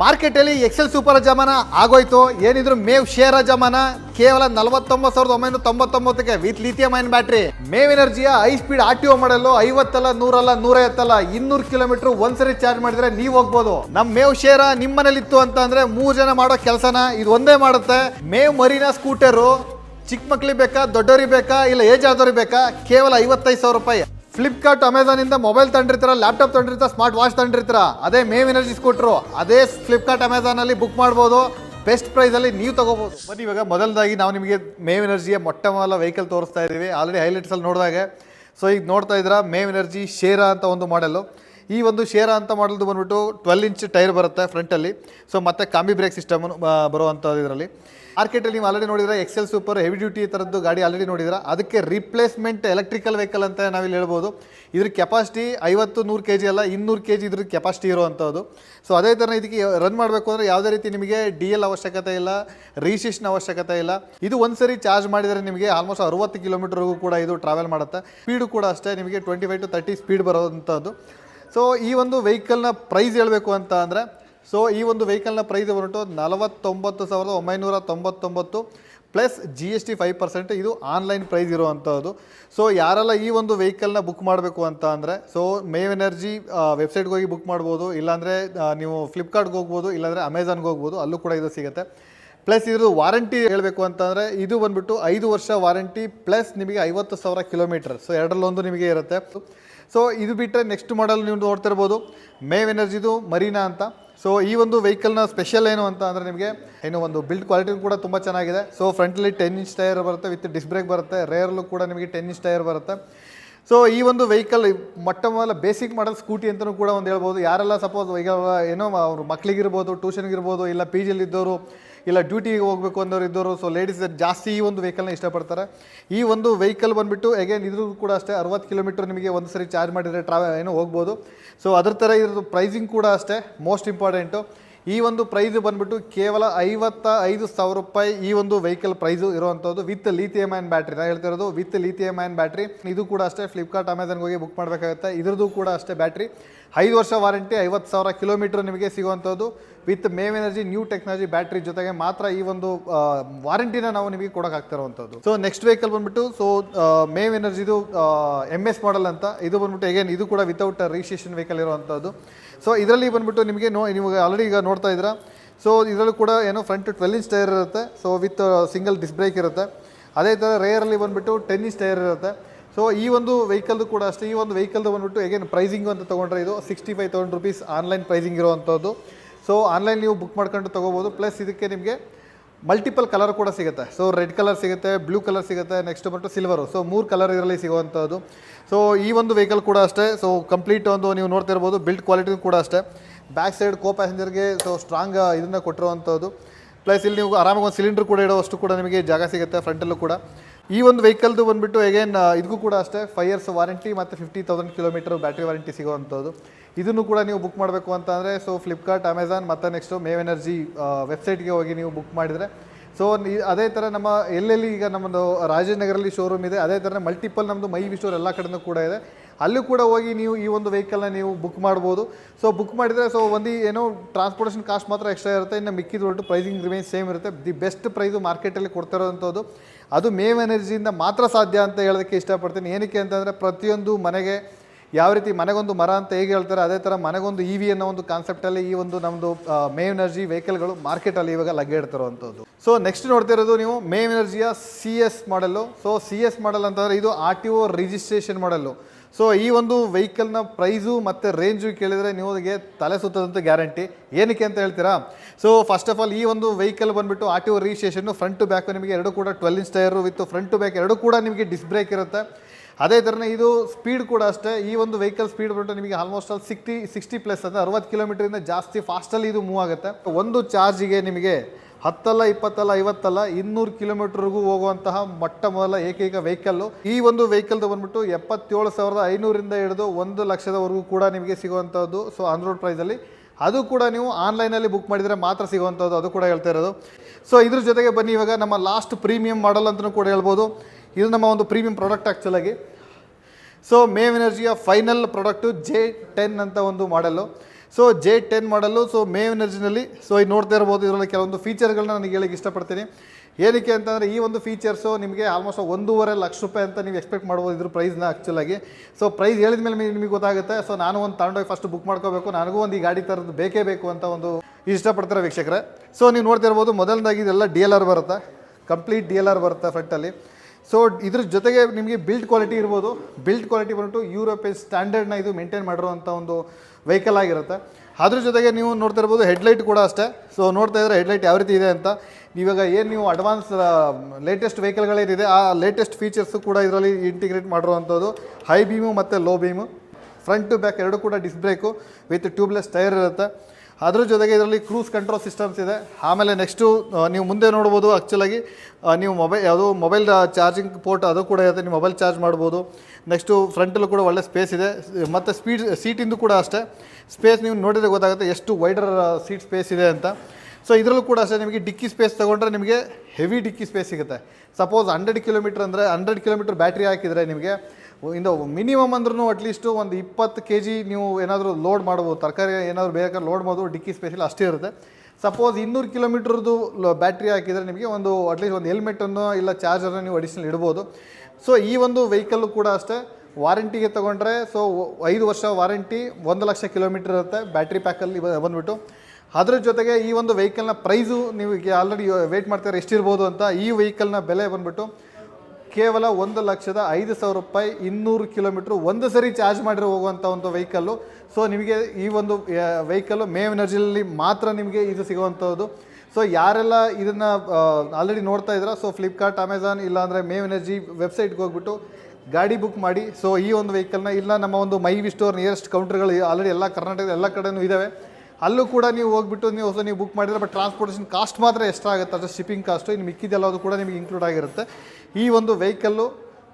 ಮಾರ್ಕೆಟಲ್ಲಿ XL super ಜಮಾನ ಆಗೋಯ್ತು. ಏನಿದ್ರು ಮೇವ್ ಶೇರ ಜಮಾನ ಕೇವಲ ನಲವತ್ತೊಂಬತ್ತು ಸಾವಿರದ ಒಂಬೈನೂರ ತೊಂಬತ್ತೊಂಬತ್ತಕ್ಕೆ with lithium ion battery Mev ಎನರ್ಜಿಯ high speed R T ಮಾಡಲು ಐವತ್ತಲ್ಲ, ನೂರಲ್ಲ, ನೂರೈವತ್ತಲ್ಲ, ಇನ್ನೂರು ಕಿಲೋಮೀಟರ್ ಒಂದ್ಸರಿ ಚಾರ್ಜ್ ಮಾಡಿದ್ರೆ ನೀವು ಹೋಗ್ಬೋದು. ನಮ್ಮ ಮೇವ್ ಶೇರ ನಿಮ್ಮ ಮನೇಲಿ ಇತ್ತು ಅಂತ ಅಂದ್ರೆ ಮೂರ್ ಜನ ಮಾಡೋ ಕೆಲಸನ ಇದು ಒಂದೇ ಮಾಡುತ್ತೆ. ಮೇವ್ ಮರೀನಾ ಸ್ಕೂಟರು ಚಿಕ್ಕ ಮಕ್ಳಿಗೆ ಬೇಕಾ ದೊಡ್ಡವ್ರಿಗೆ ಬೇಕಾ, ಇಲ್ಲ ಏಜ್ ಆದವ್ರಿಗೆ ಬೇಕಾ, ಕೇವಲ ಐವತ್ತೈದು ಸಾವಿರ ರೂಪಾಯಿ. ಫ್ಲಿಪ್ಕಾರ್ಟ್ ಅಮೆಝಾನ್ ಇಂದ ಮೊಬೈಲ್ ತಂಡಿರ್ತಾರ ಲ್ಯಾಪ್ಟಾಪ್ ತಂಡಿರ್ತ ಸ್ಮಾರ್ಟ್ ವಾಚ್ ತಂಡಿರ್ತಾರ ಅದೇ ಮೇವ್ ಎನರ್ಜಿ ಸ್ಕೂಟ್ರು ಅದೇ ಫ್ಲಿಪ್ಕಾರ್ಟ್ ಅಮೆಝಾನ್ ಅಲ್ಲಿ ಬುಕ್ ಮಾಡ್ಬೋದು. ಬೆಸ್ಟ್ ಪ್ರೈಸ್ ಅಲ್ಲಿ ನೀವು ತಗೋಬಹುದು ಬನ್ನಿ ಇವಾಗ ಮೊದಲದಾಗಿ ನಾವು ನಿಮಗೆ ಮೇವ್ ಎನರ್ಜಿಯ ಮೊಟ್ಟ ಮೊದಲ ವೆಹಿಕಲ್ ತೋರಿಸ್ತಾ ಇದ್ದೀವಿ ಆಲ್ರೆಡಿ ಹೈಲೈಟ್ಸ್ ಅಲ್ಲಿ ನೋಡಿದಾಗೆ. ಸೊ ಈಗ ನೋಡ್ತಾ ಇದ್ದೀರಾ ಮೇವ್ ಎನರ್ಜಿ ಶೇರಾ ಅಂತ ಒಂದು ಮಾಡೆಲ್ಲು ಈ ಒಂದು ಶೇರ ಅಂತ ಮಾಡಲ್ದು ಬಂದ್ಬಿಟ್ಟು ಟ್ವೆಲ್ ಇಂಚ್ ಟೈರ್ ಬರುತ್ತೆ ಫ್ರಂಟಲ್ಲಿ ಸೊ ಮತ್ತೆ ಕಾಂಬಿ ಬ್ರೇಕ್ ಸಿಸ್ಟಮ್ ಬರುವಂಥದ್ದು ಇದರಲ್ಲಿ. ಮಾರ್ಕೆಟಲ್ಲಿ ನೀವು ಆಲ್ರೆಡಿ ನೋಡಿದ್ರೆ ಎಕ್ಸೆಲ್ ಸೂಪರ್ ಹೆವಿ ಡ್ಯೂಟಿ ಥರದ್ದು ಗಾಡಿ ಆಲ್ರೆಡಿ ನೋಡಿದ್ರೆ. ಅದಕ್ಕೆ ರಿಪ್ಲೇಸ್ಮೆಂಟ್ ಎಲೆಕ್ಟ್ರಿಕಲ್ ವೆಹಿಕಲ್ ಅಂತ ನಾವಿಲ್ಲಿ ಹೇಳ್ಬೋದು. ಇದ್ರ ಕೆಪಾಸಿಟಿ ಐವತ್ತು, ನೂರು ಕೆ ಜಿ ಅಲ್ಲ, ಇನ್ನೂರು ಕೆ ಜಿ ಇದ್ರ ಕೆಪಾಸಿಟಿ ಇರುವಂಥದ್ದು. ಸೊ ಅದೇ ಥರ ಇದಕ್ಕೆ ರನ್ ಮಾಡಬೇಕು ಅಂದರೆ ಯಾವುದೇ ರೀತಿ ನಿಮಗೆ ಡಿ ಎಲ್ ಅವಶ್ಯಕತೆ ಇಲ್ಲ ರಿಜಿಸ್ಟ್ರೇಷನ್ ಅವಶ್ಯಕತೆ ಇಲ್ಲ. ಇದು ಒಂದ್ಸರಿ ಚಾರ್ಜ್ ಮಾಡಿದರೆ ನಿಮಗೆ ಆಲ್ಮೋಸ್ಟ್ ಅರುವತ್ತು ಕಿಲೋಮೀಟರ್ಗೂ ಕೂಡ ಇದು ಟ್ರಾವೆಲ್ ಮಾಡುತ್ತೆ. ಸ್ಪೀಡು ಕೂಡ ಅಷ್ಟೇ, ನಿಮಗೆ twenty five to thirty speed ಬರೋವಂಥದ್ದು. So ಈ ಒಂದು ವೆಹಿಕಲ್ನ ಪ್ರೈಸ್ ಹೇಳಬೇಕು ಅಂತ ಅಂದರೆ ಸೊ ಈ ಒಂದು ವೆಹಿಕಲ್ನ ಪ್ರೈಸ್ ಬಂದ್ಬಿಟ್ಟು ನಲವತ್ತೊಂಬತ್ತು ಸಾವಿರದ ಒಂಬೈನೂರ ತೊಂಬತ್ತೊಂಬತ್ತು plus G S T five percent ಇದು ಆನ್ಲೈನ್ ಪ್ರೈಸ್ ಇರುವಂಥದ್ದು ಸೊ ಯಾರೆಲ್ಲ ಈ ಒಂದು ವೆಹಿಕಲ್ನ ಬುಕ್ ಮಾಡಬೇಕು ಅಂತ ಅಂದರೆ ಸೊ ಮೇವ್ ಎನರ್ಜಿ ವೆಬ್ಸೈಟ್ಗೆ ಹೋಗಿ ಬುಕ್ ಮಾಡ್ಬೋದು, ಇಲ್ಲಾಂದರೆ ನೀವು ಫ್ಲಿಪ್ಕಾರ್ಟ್ಗೆ ಹೋಗ್ಬೋದು, ಇಲ್ಲಾಂದರೆ ಅಮೆಝಾನ್ಗೆ ಹೋಗ್ಬೋದು, ಅಲ್ಲೂ ಕೂಡ ಇದು ಸಿಗುತ್ತೆ. ಪ್ಲಸ್ ಇದ್ರದ್ದು ವಾರಂಟಿ ಹೇಳಬೇಕು ಅಂತಂದರೆ ಇದು ಬಂದ್ಬಿಟ್ಟು ಐದು ವರ್ಷ ವಾರಂಟಿ ಪ್ಲಸ್ ನಿಮಗೆ ಐವತ್ತು ಸಾವಿರ ಕಿಲೋಮೀಟರ್ ಸೊ ಎರಡರಲ್ಲೊಂದು ನಿಮಗೆ ಇರುತ್ತೆ. ಸೊ ಇದು ಬಿಟ್ಟರೆ ನೆಕ್ಸ್ಟ್ ಮಾಡಲ್ ನೀವು ನೋಡ್ತಿರ್ಬೋದು ಮೇವ್ ಎನರ್ಜಿದು ಮರೀನಾ ಅಂತ. ಸೊ ಈ ಒಂದು ವೆಹಿಕಲ್ನ ಸ್ಪೆಷಲ್ ಏನು ಅಂತ ಅಂದರೆ ನಿಮಗೆ ಏನು ಒಂದು ಬಿಲ್ಡ್ ಕ್ವಾಲಿಟಿ ಕೂಡ ತುಂಬ ಚೆನ್ನಾಗಿದೆ. ಸೊ ಫ್ರಂಟಲ್ಲಿ ಟೆನ್ ಇಂಚ್ ಟೈರ್ ಬರುತ್ತೆ ವಿತ್ ಡಿಸ್ ಬ್ರೇಕ್ ಬರುತ್ತೆ ರೇರಲ್ಲೂ ಕೂಡ ನಿಮಗೆ ಟೆನ್ ಇಂಚ್ ಟೈರ್ ಬರುತ್ತೆ. ಸೊ ಈ ಒಂದು ವೆಹಿಕಲ್ ಮೊಟ್ಟ ಮೊದಲ ಬೇಸಿಕ್ ಮಾಡಲ್ ಸ್ಕೂಟಿ ಅಂತಲೂ ಕೂಡ ಒಂದು ಹೇಳ್ಬೋದು. ಯಾರೆಲ್ಲ ಸಪೋಸ್ ಈಗ, ಏನೋ, ಅವ್ರ ಮಕ್ಕಳಿಗಿರ್ಬೋದು ಟ್ಯೂಷನ್ಗಿರ್ಬೋದು ಇಲ್ಲ ಪಿ ಜಿಲಿ ಇದ್ದವರು ಇಲ್ಲ ಡ್ಯೂಟಿಗೆ ಹೋಗಬೇಕು ಅನ್ನೋರು ಇದ್ದವರು ಸೊ ಲೇಡೀಸ್ ಜಾಸ್ತಿ ಈ ಒಂದು ವೆಹಿಕಲ್ನ ಇಷ್ಟಪಡ್ತಾರೆ. ಈ ಒಂದು ವೆಹಿಕಲ್ ಬಂದುಬಿಟ್ಟು ಅಗೇನ್ ಇದ್ರೂ ಕೂಡ ಅಷ್ಟೇ, ಅರವತ್ತು ಕಿಲೋಮೀಟರ್ ನಿಮಗೆ ಒಂದು ಸರಿ ಚಾರ್ಜ್ ಮಾಡಿದರೆ ಟ್ರಾವೆ ಏನೋ ಹೋಗ್ಬೋದು. ಸೊ ಅದರ ಥರ ಇದ್ರದ್ದು ಪ್ರೈಸಿಂಗ್ ಕೂಡ ಅಷ್ಟೇ ಮೋಸ್ಟ್ ಇಂಪಾರ್ಟೆಂಟು ಈ ಒಂದು ಪ್ರೈಸ್ ಬಂದ್ಬಿಟ್ಟು ಕೇವಲ ಐವತ್ತ ಐದು ಸಾವಿರ ರೂಪಾಯಿ ಈ ಒಂದು ವೆಹಿಕಲ್ ಪ್ರೈಸು ಇರುವಂಥದ್ದು ವಿತ್ ಲಿಥಿಯಮ್ ಆ್ಯನ್ ಬ್ಯಾಟ್ರಿ ನಾನು ಹೇಳ್ತಿರೋದು ವಿತ್ ಲಿಥಿಯಮ್ ಆ್ಯನ್ ಬ್ಯಾಟ್ರಿ ಇದು ಕೂಡ ಅಷ್ಟೇ ಫ್ಲಿಪ್ಕಾರ್ಟ್ ಅಮೆಝಾನ್ಗೆ ಹೋಗಿ ಬುಕ್ ಮಾಡಬೇಕಾಗುತ್ತೆ. ಇದ್ರದ್ದು ಕೂಡ ಅಷ್ಟೇ ಬ್ಯಾಟ್ರಿ ಐದು ವರ್ಷ ವಾರಂಟಿ ಐವತ್ತು ಸಾವಿರ ಕಿಲೋಮೀಟರ್ ನಿಮಗೆ ಸಿಗುವಂಥದ್ದು ವಿತ್ ಮೇವ್ ಎನರ್ಜಿ ನ್ಯೂ ಟೆಕ್ನಾಲಜಿ ಬ್ಯಾಟ್ರಿ ಜೊತೆಗೆ ಮಾತ್ರ ಈ ಒಂದು ವಾರಂಟಿನ ನಾವು ನಿಮಗೆ ಕೊಡೋಕ್ಕಾಗ್ತಿರುವಂಥದ್ದು ಸೊ ನೆಕ್ಸ್ಟ್ ವೆಹಿಕಲ್ ಬಂದ್ಬಿಟ್ಟು ಸೊ ಮೇವ್ ಎನರ್ಜಿದು ಎಂ ಎಸ್ ಮಾಡಲ್ ಅಂತ. ಇದು ಬಂದ್ಬಿಟ್ಟು ಎಗೇನ್ ಇದು ಕೂಡ ವಿತೌಟ್ ರಿಜಿಸ್ಟ್ರೇಷನ್ ವೆಹಿಕಲ್ ಇರುವಂಥದ್ದು ಸೊ ಇದರಲ್ಲಿ ಬಂದುಬಿಟ್ಟು ನಿಮಗೆ ನೋ ನೀವು ಆಲ್ರೆಡಿ ಈಗ ನೋಡ್ತಾ ಇದ್ದೀರಾ? ಸೊ ಇದರಲ್ಲೂ ಕೂಡ ಏನೋ ಫ್ರಂಟ್ ಟ್ವೆಲ್ ಇಂಚ್ ಟೈರ್ ಇರುತ್ತೆ so with single disc brake ಇರುತ್ತೆ. ಅದೇ ಥರ ರೇರಲ್ಲಿ ಬಂದುಬಿಟ್ಟು ಟೆನ್ ಇಂಚ್ ಟೈರ್ ಇರುತ್ತೆ. ಸೊ ಈ ಒಂದು ವೆಹಿಕಲ್ದು ಕೂಡ ಅಷ್ಟೇ. ಈ ಒಂದು ವೆಹಿಕಲ್ದು ಬಂದುಬಿಟ್ಟು ಎಗೇನ್ ಪ್ರೈಸಿಂಗ್ ಅಂತ ತೊಗೊಂಡ್ರೆ ಇದು sixty five thousand rupees online pricing ಇರುವಂಥದ್ದು ಸೊ ಆನ್ಲೈನ್ ನೀವು ಬುಕ್ ಮಾಡ್ಕೊಂಡು ತೊಗೋಬೋದು. ಪ್ಲಸ್ ಇದಕ್ಕೆ ನಿಮಗೆ ಮಲ್ಟಿಪಲ್ ಕಲರ್ ಕೂಡ ಸಿಗುತ್ತೆ. ಸೊ ರೆಡ್ ಕಲರ್ ಸಿಗುತ್ತೆ ಬ್ಲೂ ಕಲರ್ ಸಿಗುತ್ತೆ ನೆಕ್ಸ್ಟ್ ಬಂದು ಸಿಲ್ವರು ಸೊ ಮೂರು ಕಲರ್ ಇದರಲ್ಲಿ ಸಿಗುವಂಥದ್ದು ಸೊ ಈ ಒಂದು ವೆಹಿಕಲ್ ಕೂಡ ಅಷ್ಟೇ. ಸೊ ಕಂಪ್ಲೀಟ್ ಒಂದು ನೀವು ನೋಡ್ತಾ ಇರ್ಬೋದು ಬಿಲ್ಡ್ ಕ್ವಾಲಿಟಿ ಕೂಡ ಅಷ್ಟೇ. ಬ್ಯಾಕ್ ಸೈಡ್ ಕೋ ಪ್ಯಾಸೆಂಜರ್ಗೆ ಸೊ ಸ್ಟ್ರಾಂಗ್ ಇದನ್ನು ಕೊಟ್ಟಿರುವಂಥದ್ದು ಪ್ಲಸ್ ಇಲ್ಲಿ ನೀವು ಆರಾಮಾಗಿ ಒಂದು ಸಿಲಿಂಡರ್ ಕೂಡ ಇಡೋವಷ್ಟು ಕೂಡ ನಿಮಗೆ ಜಾಗ ಸಿಗುತ್ತೆ ಫ್ರಂಟಲ್ಲೂ ಕೂಡ. ಈ ಒಂದು ವೆಹಿಕಲ್ದು ಬಂದುಬಿಟ್ಟು ಎಗೇನ್ ಇದಕ್ಕೂ ಕೂಡ ಅಷ್ಟೇ ಫೈವ್ ಇಯರ್ಸ್ ವಾರಂಟಿ ಮತ್ತು fifty thousand kilometre battery warranty ಸಿಗೋವಂಥದ್ದು. ಇದನ್ನು ಕೂಡ ನೀವು ಬುಕ್ ಮಾಡಬೇಕು ಅಂತ ಅಂದರೆ ಸೊ ಫ್ಲಿಪ್ಕಾರ್ಟ್ ಅಮೆಝಾನ್ ಮತ್ತು ನೆಕ್ಸ್ಟು ಮೇವ್ ಎನರ್ಜಿ ವೆಬ್ಸೈಟ್ಗೆ ಹೋಗಿ ನೀವು ಬುಕ್ ಮಾಡಿದರೆ. ಸೊ ಅದೇ ಥರ ನಮ್ಮ ಎಲ್ಲೆಲ್ಲಿ ಈಗ ನಮ್ಮದು ರಾಜನಗರಲ್ಲಿ ಶೋರೂಮ್ ಇದೆ, ಅದೇ ಥರ ಮಲ್ಟಿಪಲ್ ನಮ್ಮದು ಮೈ ಸ್ಟೋರ್ ಎಲ್ಲ ಕಡೆನೂ ಕೂಡ ಇದೆ. ಅಲ್ಲೂ ಕೂಡ ಹೋಗಿ ನೀವು ಈ ಒಂದು ವೆಹಿಕಲ್ನ ನೀವು ಬುಕ್ ಮಾಡ್ಬೋದು. ಸೊ ಬುಕ್ ಮಾಡಿದರೆ ಸೊ ಒಂದು ಏನೋ ಟ್ರಾನ್ಸ್ಪೋರ್ಟೇಷನ್ ಕಾಸ್ಟ್ ಮಾತ್ರ ಎಕ್ಸ್ಟ್ರಾ ಇರುತ್ತೆ. ಇನ್ನು ಮಿಕ್ಕಿದ ಒಟ್ಟು ಪ್ರೈಸಿಂಗ್ ರಿಮೇನ್ ಸೇಮ್ ಇರುತ್ತೆ. ದಿ ಬೆಸ್ಟ್ ಪ್ರೈಸು ಮಾರ್ಕೆಟಲ್ಲಿ ಕೊಡ್ತಿರೋವಂಥದ್ದು ಅದು ಮೇವ್ ಎನರ್ಜಿಯಿಂದ ಮಾತ್ರ ಸಾಧ್ಯ ಅಂತ ಹೇಳೋದಕ್ಕೆ ಇಷ್ಟಪಡ್ತೀನಿ. ಏನಕ್ಕೆ ಅಂತಂದರೆ, ಪ್ರತಿಯೊಂದು ಮನೆಗೆ ಯಾವ ರೀತಿ ಮನೆಗೊಂದು ಮರ ಅಂತ ಹೇಗೆ ಹೇಳ್ತಾರೆ, ಅದೇ ಥರ ಮನೆಗೊಂದು ಇ ವಿ ಅನ್ನೋ ಒಂದು ಕಾನ್ಸೆಪ್ಟಲ್ಲಿ ಈ ಒಂದು ನಮ್ಮದು ಮೇವ್ ಎನರ್ಜಿ ವೆಹಿಕಲ್ಗಳು ಮಾರ್ಕೆಟಲ್ಲಿ ಇವಾಗ ಲಗ್ಗೆಡ್ತಿರುವಂಥದ್ದು ಸೊ ನೆಕ್ಸ್ಟ್ ನೋಡ್ತಿರೋದು ನೀವು ಮೇವ್ ಎನರ್ಜಿಯ C S model so C S model ಅಂತಂದರೆ ಇದು R T O registration model so ಈ ಒಂದು ವೆಹಿಕಲ್ನ ಪ್ರೈಸು ಮತ್ತು ರೇಂಜು ಕೇಳಿದರೆ ನಿಮಗೆ ತಲೆ ಸುತ್ತದಂತ ಗ್ಯಾರಂಟಿ ಏನಕ್ಕೆ ಅಂತ ಹೇಳ್ತೀರಾ? ಸೊ ಫಸ್ಟ್ ಆಫ್ ಆಲ್ ಈ ಒಂದು ವೆಹಿಕಲ್ ಬಂದುಬಿಟ್ಟು ಆರ್ ಟಿ ರಿಜಿಸ್ಟ್ರೇಷನ್ನು ಫ್ರಂಟ್ ಟು ಬ್ಯಾಕು ನಿಮಗೆ ಎರಡು ಕೂಡ twelve inch tyre with front to back ಎರಡು ಕೂಡ ನಿಮಗೆ ಡಿಸ್ ಬ್ರೇಕ್ ಇರುತ್ತೆ. ಅದೇ ಥರನೇ ಇದು ಸ್ಪೀಡ್ ಕೂಡ ಅಷ್ಟೇ. ಈ ಒಂದು ವೆಹಿಕಲ್ ಸ್ಪೀಡ್ ಬಂದು ನಿಮಗೆ almost all sixty sixty plus ಅಂದರೆ ಅರವತ್ತು ಕಿಲೋಮೀಟ್ರಿಂದ ಜಾಸ್ತಿ ಫಾಸ್ಟಲ್ಲಿ ಇದು ಮೂವ್ ಆಗುತ್ತೆ. ಒಂದು ಚಾರ್ಜಿಗೆ ನಿಮಗೆ ಹತ್ತಲ್ಲ, ಇಪ್ಪತ್ತಲ್ಲ, ಐವತ್ತಲ್ಲ, ಇನ್ನೂರು ಕಿಲೋಮೀಟರ್ಗೂ ಹೋಗುವಂತಹ ಮೊಟ್ಟ ಮೊದಲ ಏಕೈಕ ವೆಹಿಕಲ್ಲು. ಈ ಒಂದು ವೆಹಿಕಲ್ದು ಬಂದ್ಬಿಟ್ಟು ಎಪ್ಪತ್ತೇಳು ಸಾವಿರದ ಐನೂರಿಂದ ಹಿಡಿದು ಒಂದು ಲಕ್ಷದವರೆಗೂ ಕೂಡ ನಿಮಗೆ ಸಿಗುವಂಥದ್ದು. ಸೊ ಆನ್ ರೋಡ್ ಪ್ರೈಸಲ್ಲಿ ಅದು ಕೂಡ ನೀವು ಆನ್ಲೈನಲ್ಲಿ ಬುಕ್ ಮಾಡಿದರೆ ಮಾತ್ರ ಸಿಗುವಂಥದ್ದು, ಅದು ಕೂಡ ಹೇಳ್ತಾ ಇರೋದು. ಸೊ ಇದ್ರ ಜೊತೆಗೆ ಬನ್ನಿ ಇವಾಗ ನಮ್ಮ ಲಾಸ್ಟ್ ಪ್ರೀಮಿಯಂ ಮಾಡಲ್ ಅಂತಲೂ ಕೂಡ ಹೇಳ್ಬೋದು. ಇದು ನಮ್ಮ ಒಂದು ಪ್ರೀಮಿಯಂ ಪ್ರಾಡಕ್ಟ್ ಆ್ಯಕ್ಚುಲಾಗಿ ಸೊ ಮೇವ್ ಎನರ್ಜಿಯ ಫೈನಲ್ ಪ್ರಾಡಕ್ಟು ಜೆ ಟೆನ್ ಅಂತ ಒಂದು model so J ten model so Mev ಎನರ್ಜಿನಲ್ಲಿ so ಇದು ನೋಡ್ತಾ ಇರ್ಬೋದು, ಇದರಲ್ಲಿ ಕೆಲವೊಂದು ಫೀಚರ್ಗಳನ್ನ ನನಗೆ ಹೇಳಿಕ್ಕೆ ಇಷ್ಟಪಡ್ತೀನಿ. ಏನಕ್ಕೆ ಅಂತಂದರೆ ಈ ಒಂದು ಫೀಚರ್ಸು ನಿಮಗೆ ಆಲ್ಮೋಸ್ಟ್ ಒಂದೂವರೆ ಲಕ್ಷ ರೂಪಾಯಿ ಅಂತ ನೀವು ಎಕ್ಸ್ಪೆಕ್ಟ್ ಮಾಡ್ಬೋದು ಇದ್ರ ಪ್ರೈಸ್ನ ಆ್ಯಕ್ಚುಲಾಗಿ ಸೊ ಪ್ರೈಸ್ ಹೇಳಿದ ಮೇಲೆ ನಿಮಗೆ ಗೊತ್ತಾಗುತ್ತೆ. ಸೊ ನಾನು ಒಂದು ತಗೊಂಡೋಗಿ ಫಸ್ಟ್ ಬುಕ್ ಮಾಡ್ಕೋಬೇಕು. ನನಗೂ ಒಂದು ಈ ಗಾಡಿ ಥರದ್ದು ಬೇಕೇ ಬೇಕು ಅಂತ ಒಂದು ಇಷ್ಟಪಡ್ತಾರೆ ವೀಕ್ಷಕರೇ. ಸೊ ನೀವು ನೋಡ್ತಾ ಇರ್ಬೋದು ಇದೆಲ್ಲ ಡಿ ಎಲ್ ಆರ್ ಬರುತ್ತೆ. ಕಂಪ್ಲೀಟ್ ಡಿ ಎಲ್ ಆರ್ ಬರುತ್ತೆ ಫ್ರಂಟಲ್ಲಿ ಸೊ ಇದ್ರ ಜೊತೆಗೆ ನಿಮಗೆ ಬಿಲ್ಡ್ ಕ್ವಾಲಿಟಿ ಇರ್ಬೋದು. ಬಿಲ್ಡ್ ಕ್ವಾಲಿಟಿ ಬಂದ್ಬಿಟ್ಟು ಯುರೋಪಿಯನ್ ಸ್ಟ್ಯಾಂಡರ್ಡ್ನ ಇದು ಮೇಂಟೈನ್ ಮಾಡಿರುವಂಥ ಒಂದು ವೆಹಿಕಲ್ ಆಗಿರುತ್ತೆ. ಅದ್ರ ಜೊತೆಗೆ ನೀವು ನೋಡ್ತಾ ಇರ್ಬೋದು ಹೆಡ್ಲೈಟ್ ಕೂಡ ಅಷ್ಟೇ. ಸೊ ನೋಡ್ತಾ ಇದ್ರೆ ಹೆಡ್ಲೈಟ್ ಯಾವ ರೀತಿ ಇದೆ ಅಂತ. ಇವಾಗ ಏನು ನೀವು ಅಡ್ವಾನ್ಸ್ ಲೇಟೆಸ್ಟ್ ವೆಹಿಕಲ್ಗಳೇನಿದೆ ಆ ಲೇಟೆಸ್ಟ್ ಫೀಚರ್ಸು ಕೂಡ ಇದರಲ್ಲಿ ಇಂಟಿಗ್ರೇಟ್ ಮಾಡಿರುವಂಥದ್ದು. ಹೈ ಬೀಮು ಮತ್ತು low beam front to back ಎರಡು ಕೂಡ disc brake with tubeless tyre ಇರುತ್ತೆ. ಅದ್ರ ಜೊತೆಗೆ ಇದರಲ್ಲಿ ಕ್ರೂಸ್ ಕಂಟ್ರೋಲ್ ಸಿಸ್ಟಮ್ಸ್ ಇದೆ. ಆಮೇಲೆ ನೆಕ್ಸ್ಟು ನೀವು ಮುಂದೆ ನೋಡ್ಬೋದು ಆ್ಯಕ್ಚುಲಾಗಿ ನೀವು ಮೊಬೈಲ್ ಯಾವುದು ಮೊಬೈಲ್ ಚಾರ್ಜಿಂಗ್ ಪೋರ್ಟ್ ಅದು ಕೂಡ ಇರುತ್ತೆ, ನೀವು ಮೊಬೈಲ್ ಚಾರ್ಜ್ ಮಾಡ್ಬೋದು. ನೆಕ್ಸ್ಟು ಫ್ರಂಟಲ್ಲೂ ಕೂಡ ಒಳ್ಳೆ ಸ್ಪೇಸ್ ಇದೆ. ಮತ್ತು ಸ್ಪೀಡ್, ಸೀಟಿಂದು ಕೂಡ ಅಷ್ಟೇ. ಸ್ಪೇಸ್ ನೀವು ನೋಡಿದ್ರೆ ಗೊತ್ತಾಗುತ್ತೆ ಎಷ್ಟು ವೈಡರ್ ಸೀಟ್ ಸ್ಪೇಸ್ ಇದೆ ಅಂತ. ಸೊ ಇದರಲ್ಲೂ ಕೂಡ ಅಷ್ಟೇ ನಿಮಗೆ ಡಿಕ್ಕಿ ಸ್ಪೇಸ್ ತೊಗೊಂಡ್ರೆ ನಿಮಗೆ ಹೆವಿ ಡಿಕ್ಕಿ ಸ್ಪೇಸ್ ಸಿಗುತ್ತೆ. ಸಪೋಸ್ ಹಂಡ್ರೆಡ್ ಕಿಲೋಮೀಟ್ರ್ ಅಂದರೆ ಹಂಡ್ರೆಡ್ ಕಿಲೋಮೀಟ್ರ್ ಬ್ಯಾಟ್ರಿ ಹಾಕಿದರೆ ನಿಮಗೆ ಇಂದ ಮಿನಿಮಮ್ ಅಂದ್ರೂ ಅಟ್ಲೀಸ್ಟು ಒಂದು ಇಪ್ಪತ್ತು ಕೆ ಜಿ ನೀವು ಏನಾದರೂ ಲೋಡ್ ಮಾಡ್ಬೋದು, ತರಕಾರಿ ಏನಾದರೂ ಬೇಕಾದ್ರೆ ಲೋಡ್ ಮಾಡ್ಬೋದು, ಡಿಕ್ಕಿ ಸ್ಪೇಸಲ್ಲಿ ಅಷ್ಟೇ ಇರುತ್ತೆ. ಸಪೋಸ್ ಇನ್ನೂರು ಕಿಲೋಮೀಟ್ರದ್ದು ಬ್ಯಾಟ್ರಿ ಹಾಕಿದರೆ ನಿಮಗೆ ಒಂದು ಅಟ್ಲೀಸ್ಟ್ ಒಂದು ಹೆಲ್ಮೆಟನ್ನು ಇಲ್ಲ ಚಾರ್ಜರನ್ನು ನೀವು ಅಡಿಷನಲ್ ಇಡ್ಬೋದು. ಸೊ ಈ ಒಂದು ವೆಹಿಕಲ್ಲು ಕೂಡ ಅಷ್ಟೇ ವಾರಂಟಿಗೆ ತೊಗೊಂಡ್ರೆ ಸೊ ಐದು ವರ್ಷ ವಾರಂಟಿ ಒಂದು ಲಕ್ಷ ಕಿಲೋಮೀಟ್ರ್ ಇರುತ್ತೆ ಬ್ಯಾಟ್ರಿ ಪ್ಯಾಕಲ್ಲಿ ಬಂದುಬಿಟ್ಟು. ಅದ್ರ ಜೊತೆಗೆ ಈ ಒಂದು ವೆಹಿಕಲ್ನ ಪ್ರೈಸು ನೀವು ಆಲ್ರೆಡಿ ವೆಯ್ಟ್ ಮಾಡ್ತಾರೆ ಎಷ್ಟಿರ್ಬೋದು ಅಂತ ಈ ವೆಹಿಕಲ್ನ ಬೆಲೆ ಬಂದ್ಬಿಟ್ಟು ಕೇವಲ ಒಂದು ಲಕ್ಷದ ಐದು ಸಾವಿರ ರೂಪಾಯಿ ಇನ್ನೂರು ಕಿಲೋಮೀಟ್ರ್ ಒಂದು ಸರಿ ಚಾರ್ಜ್ ಮಾಡಿರೋ ಹೋಗುವಂಥ ಒಂದು ವೆಹಿಕಲ್ಲು. ಸೊ ನಿಮಗೆ ಈ ಒಂದು ವೆಹಿಕಲ್ಲು ಮೇ ಎನರ್ಜಿಯಲ್ಲಿ ಮಾತ್ರ ನಿಮಗೆ ಇದು ಸಿಗುವಂಥದ್ದು. ಸೊ ಯಾರೆಲ್ಲ ಇದನ್ನು ಆಲ್ರೆಡಿ ನೋಡ್ತಾ ಇದ್ದೀರಾ ಸೊ ಫ್ಲಿಪ್ಕಾರ್ಟ್ ಅಮೆಝಾನ್ ಇಲ್ಲಾಂದರೆ ಮೇ ಎನರ್ಜಿ ವೆಬ್ಸೈಟ್ಗೆ ಹೋಗ್ಬಿಟ್ಟು ಗಾಡಿ ಬುಕ್ ಮಾಡಿ. ಸೊ ಈ ಒಂದು ವೆಹಿಕಲ್ನ ಇಲ್ಲ, ನಮ್ಮ ಒಂದು ಮೈ ವಿ ಸ್ಟೋರ್ ನಿಯರೆಸ್ಟ್ ಕೌಂಟರ್ಗಳು ಆಲ್ರೆಡಿ ಎಲ್ಲ ಕರ್ನಾಟಕದ ಎಲ್ಲ ಕಡೆನೂ ಇದ್ದಾವೆ. ಅಲ್ಲೂ ಕೂಡ ನೀವು ಹೋಗ್ಬಿಟ್ಟು ನೀವು ಹೊಸ ನೀವು ಬುಕ್ ಮಾಡಿದ್ರೆ ಬಟ್ ಟ್ರಾನ್ಸ್ಪೋರ್ಟೇಷನ್ ಕಾಸ್ಟ್ ಮಾತ್ರ ಎಷ್ಟಾಗುತ್ತೆ ಅದರ ಶಿಪ್ಪಿಂಗ್ ಕಾಸ್ಟು ಇನ್ನು ಮಿಕ್ಕಿದೆಲ್ಲದು ಕೂಡ ನಿಮಗೆ ಇನ್ಕ್ಲೂಡ್ ಆಗಿರುತ್ತೆ. ಈ ಒಂದು ವೆಹಿಕಲ್ಲು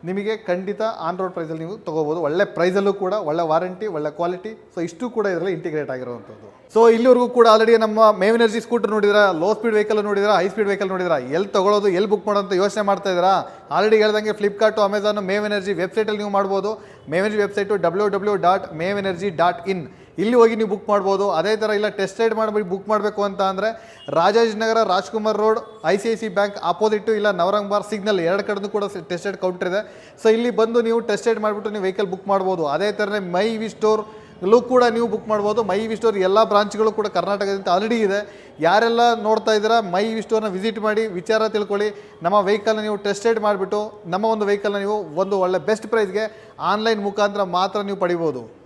ನಿಮಗೆ ಖಂಡಿತ ಆನ್ ರೋಡ್ ಪ್ರೈಸಲ್ಲಿ ನೀವು ತೊಗೋಬೋದು. ಒಳ್ಳೆ ಪ್ರೈಸಲ್ಲೂ ಕೂಡ, ಒಳ್ಳೆ ವಾರಂಟಿ ಒಳ್ಳೆ ಕ್ವಾಲಿಟಿ ಸೊ ಇಷ್ಟು ಕೂಡ ಇದರಲ್ಲಿ ಇಂಟಿಗ್ರೇಟ್ ಆಗಿರುವಂಥದ್ದು. ಸೊ ಇಲ್ಲಿವರೆಗೂ ಕೂಡ ಆಲ್ರೆಡಿ ನಮ್ಮ ಮೇವ್ ಎನರ್ಜಿ ಸ್ಕೂಟರ್ ನೋಡಿದ್ರೆ ಲೋ ಸ್ಪೀಡ್ ವೆಹಿಕಲ್ ನೋಡಿದ್ರೆ ಹೈ ಸ್ಪೀಡ್ ವೆಹಿಕಲ್ ನೋಡಿದ್ರೆ, ಎಲ್ಲಿ ತೊಗೊಳೋದು, ಎಲ್ಲಿ ಬುಕ್ ಮಾಡೋದು ಯೋಚನೆ ಮಾಡ್ತಾ ಇದ್ದೀರಾ? ಆಲ್ರೆಡಿ ಹೇಳ್ದಂಗೆ ಫ್ಲಿಪ್ಕಾರ್ಟು ಅಮೆಝಾನು ಮೇವ್ ಎನರ್ಜಿ ವೆಬ್ಸೈಟಲ್ಲಿ ನೀವು ಮಾಡ್ಬೋದು. Mave Energy website W W dot Mave Energy dot in ಇಲ್ಲಿ ಹೋಗಿ ನೀವು ಬುಕ್ ಮಾಡ್ಬೋದು. ಅದೇ ಥರ ಇಲ್ಲ ಟೆಸ್ಟ್ ರೈಡ್ ಮಾಡಿ ಬುಕ್ ಮಾಡಬೇಕು ಅಂತ ಅಂದರೆ Rajajinagar Rajkumar road I C I C bank opposite ಇಲ್ಲ ನವರಂಗ್ ಬಾರ್ ಸಿಗ್ನಲ್ ಎರಡು ಕಡೆನೂ ಕೂಡ ಟೆಸ್ಟ್ ರೈಡ್ ಕೌಂಟರ್ ಇದೆ. ಸೊ ಇಲ್ಲಿ ಬಂದು ನೀವು ಟೆಸ್ಟ್ ರೈಡ್ ಮಾಡಿಬಿಟ್ಟು ನೀವು ವೆಹಿಕಲ್ ಬುಕ್ ಮಾಡ್ಬೋದು. ಅದೇ ಥರನೇ ಮೈ ವಿ ಸ್ಟೋರ್ ಲೂ ಕೂಡ ನೀವು ಬುಕ್ ಮಾಡ್ಬೋದು. ಮೈ ವಿ ಸ್ಟೋರ್ ಎಲ್ಲ ಬ್ರಾಂಚ್ಗಳು ಕೂಡ ಕರ್ನಾಟಕದಿಂದ ಆಲ್ರೆಡಿ ಇದೆ. ಯಾರೆಲ್ಲ ನೋಡ್ತಾ ಇದ್ದೀರಾ, ಮೈ ವಿ ಸ್ಟೋರ್ನ ವಿಸಿಟ್ ಮಾಡಿ, ವಿಚಾರ ತಿಳ್ಕೊಳ್ಳಿ. ನಮ್ಮ ವೆಹಿಕಲ್ನ ನೀವು ಟೆಸ್ಟ್ ರೈಡ್ ಮಾಡಿಬಿಟ್ಟು, ನಮ್ಮ ಒಂದು ವೆಹಿಕಲ್ನ ನೀವು ಒಂದು ಒಳ್ಳೆ ಬೆಸ್ಟ್ ಪ್ರೈಸ್ಗೆ ಆನ್ಲೈನ್ ಮುಖಾಂತರ ಮಾತ್ರ ನೀವು ಪಡಿಬೋದು.